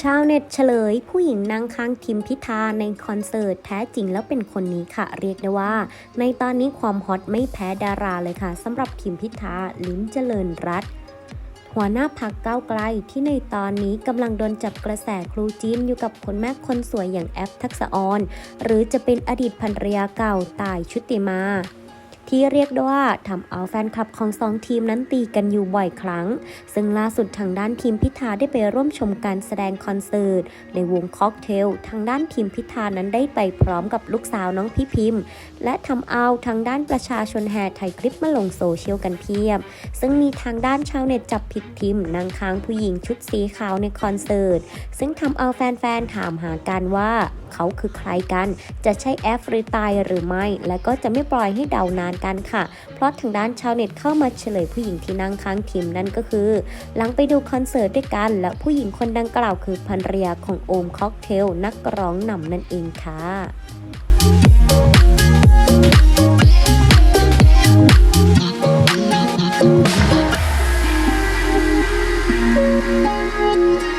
ชาวเน็ตเฉลย ผู้หญิงนั่งข้างทิมพิธาในคอนเสิร์ตแท้จริงแล้วเป็นคนนี้ค่ะ เรียกได้ว่า ในตอนนี้ความฮอตไม่แพ้ดาราเลยค่ะสำหรับทิมพิธาลิ้มเจริญรัตน์หัวหน้าพักก้าวไกลที่ในตอนนี้กำลังโดนจับกระแสครูจีนอยู่กับคนแม่คนสวยอย่างแอฟทักษะออน หรือจะเป็นอดีตภรรยาเก่าตายชุติมา ที่เรียกได้ว่าทำเอาแฟนคลับของสองทีมนั้นตีกันอยู่บ่อยครั้ง ซึ่งล่าสุดทางด้านทีมพิธาได้ไปร่วมชมการแสดงคอนเสิร์ตในวงค็อกเทลทางด้านทีมพิธานั้นได้ไปพร้อมกับลูกสาวน้องพี่พิมพ์ และทำเอาทางด้านประชาชนแห่ถ่ายคลิปมาลงโซเชียลกันเพียบ ซึ่งมีทางด้านชาวเน็ตจับผิดทิมนางค้างผู้หญิงชุดสีขาวในคอนเสิร์ต ซึ่งทำเอาแฟนๆถามหากันว่า เขาคือใครกัน จะใช่แอฟหรือตายหรือไม่ และก็จะไม่ปล่อยให้เดานานกันค่ะ เพราะทางด้านชาวเน็ตเข้ามาเฉลยผู้หญิงที่นั่งค้างทีมนั่นก็คือ หลังไปดูคอนเสิร์ตด้วยกัน และผู้หญิงคนดังกล่าวคือภรรยาของโอมค็อกเทลนักร้องนำนั่นเองค่ะ Thank